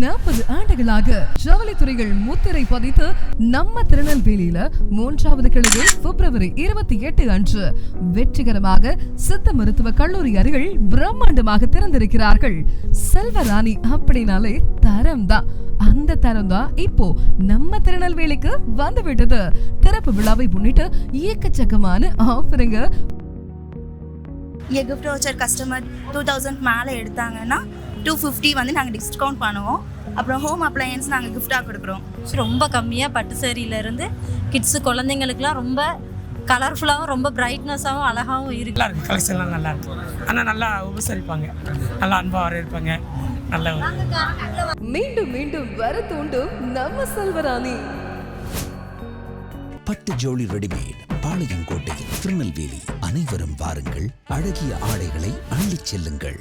நாற்பது ஆண்டுகளாக ஜவுளித்துறையில் துறைகள் முத்திரை பதித்து நம்ம திருநெல்வேலியில மூன்றாவது கிழமை பிப்ரவரி இருபத்தி எட்டு அன்று வெற்றிகரமாக சித்த மருத்துவ கல்லூரி அருகில் பிரம்மாண்டமாக திறந்திருக்கிறார்கள். செல்வராணி அப்படின்னாலே தரம் தான் அந்த தரம் தான் இப்போ நம்ம திருநெல்வேலிக்கு வந்து விட்டது திறப்பு விழாவை முன்னிட்டு ஏக்கச்சக்கமான ஆஃபருங்க. இங்கே gift voucher customer two thousand மேலே எடுத்தாங்கன்னா டூ ஃபிஃப்டி வந்து நாங்கள் டிஸ்கவுண்ட் பண்ணுவோம். அப்புறம் ஹோம் அப்ளையன்ஸ் நாங்கள் கிஃப்டாக கொடுக்குறோம். ரொம்ப கம்மியாக பட்டு சேரீலேருந்து கிட்ஸு குழந்தைங்களுக்குலாம் ரொம்ப கலர்ஃபுல்லாகவும் ரொம்ப பிரைட்னஸாகவும் அழகாகவும் இருக்கு. நல்லா இருக்கு. கலெக்ஷன்லாம் நல்லா இருக்கு. ஆனால் நல்லா உபசரிப்பாங்க. நல்லா அன்பாக வரவேற்பாங்க. நல்ல மீண்டும் மீண்டும் வர தூண்டும் நம்ம செல்வராணி. பட்டு ஜவுளி ரெடிமேட் பாளையங்கோட்டையில் திருநெல்வேலி. அனைவரும் வாருங்கள். அழகிய ஆடைகளை அள்ளிச் செல்லுங்கள்.